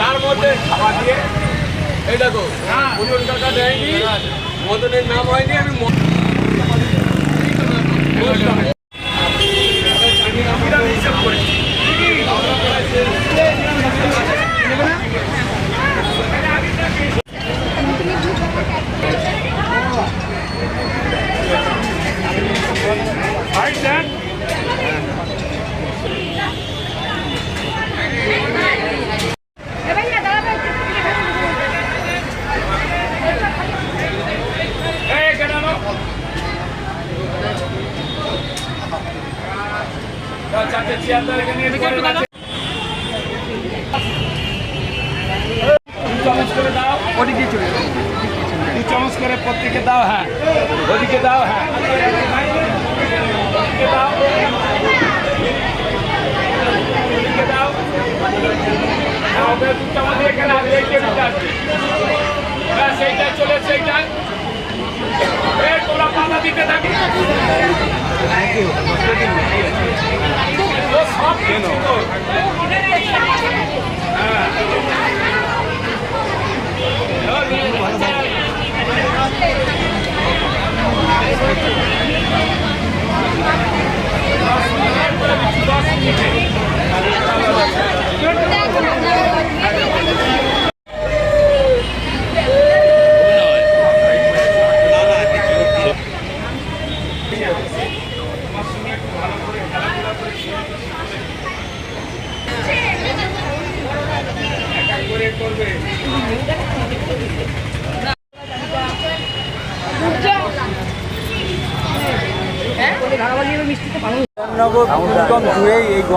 তার মধ্যে খাবার দিয়ে দেয়নি মদনের নাম হয়নি আমি ওদিকে চলে যাও। দু চামচ করে প্রত্যেকে দাও হ্যাঁ ওদিকে দাও হ্যাঁ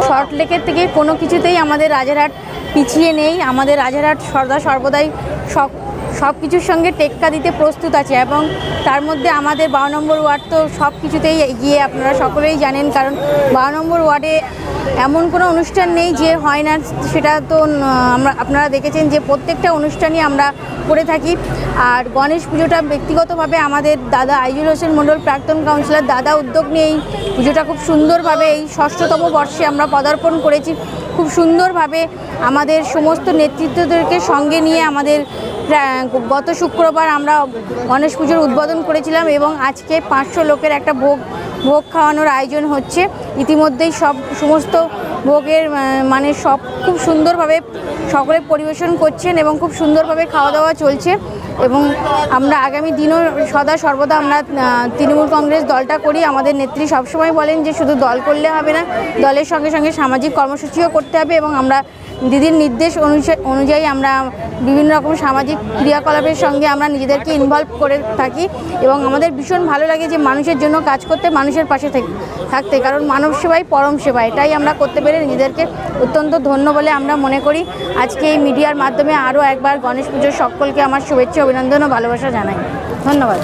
শর্ট লেকের থেকে কোনো কিছুতেই আমাদের রাজারহাট পিছিয়ে নেই। আমাদের রাজারহাট সর্দা সর্বদাই সব সব কিছুর সঙ্গে টেক্কা দিতে প্রস্তুত আছে এবং তার মধ্যে আমাদের বারো নম্বর ওয়ার্ড তো সব কিছুতেই এগিয়ে আপনারা সকলেই জানেন, কারণ বারো নম্বর ওয়ার্ডে এমন কোনো অনুষ্ঠান নেই যে হয় না, সেটা তো আমরা, আপনারা দেখেছেন যে প্রত্যেকটা অনুষ্ঠানই আমরা করে থাকি। আর গণেশ পুজোটা ব্যক্তিগতভাবে আমাদের দাদা আইজুল হোসেন মণ্ডল, প্রাক্তন কাউন্সিলর দাদা উদ্যোগ নিয়ে এই পুজোটা খুব সুন্দরভাবে এই ষষ্ঠতম বর্ষে আমরা পদার্পণ করেছি। খুব সুন্দরভাবে আমাদের সমস্ত নেতৃত্বদেরকে সঙ্গে নিয়ে আমাদের গত শুক্রবার আমরা গণেশ পুজোর উদ্বোধন করেছিলাম এবং আজকে পাঁচশো লোকের একটা ভোগ ভোগ খাওয়ানোর আয়োজন হচ্ছে। ইতিমধ্যেই সব, সমস্ত ভোগের মানে সব খুব সুন্দরভাবে সকলে পরিবেশন করছেন এবং খুব সুন্দরভাবে খাওয়া দাওয়া চলছে এবং আমরা আগামী দিনও সদা সর্বদা আমরা তৃণমূল কংগ্রেস দলটা করি। আমাদের নেত্রী সবসময় বলেন যে শুধু দল করলে হবে না, দলের সঙ্গে সঙ্গে সামাজিক কর্মসূচিও করতে হবে এবং আমরা দিদির নির্দেশ অনুযায়ী আমরা বিভিন্ন রকম সামাজিক ক্রিয়াকলাপের সঙ্গে আমরা নিজেদেরকে ইনভলভ করে থাকি এবং আমাদের ভীষণ ভালো লাগে যে মানুষের জন্য কাজ করতে মানুষের পাশে থাক- থাকতে। কারণ মানব সেবাই পরম সেবা। এটাই আমরা করতে পেরে নিজেদেরকে অত্যন্ত ধন্য বলে আমরা মনে করি। আজকে এই মিডিয়ার মাধ্যমে আরও একবার গণেশ পুজোর সকলকে আমার শুভেচ্ছা, অভিনন্দন ও ভালোবাসা জানাই। ধন্যবাদ।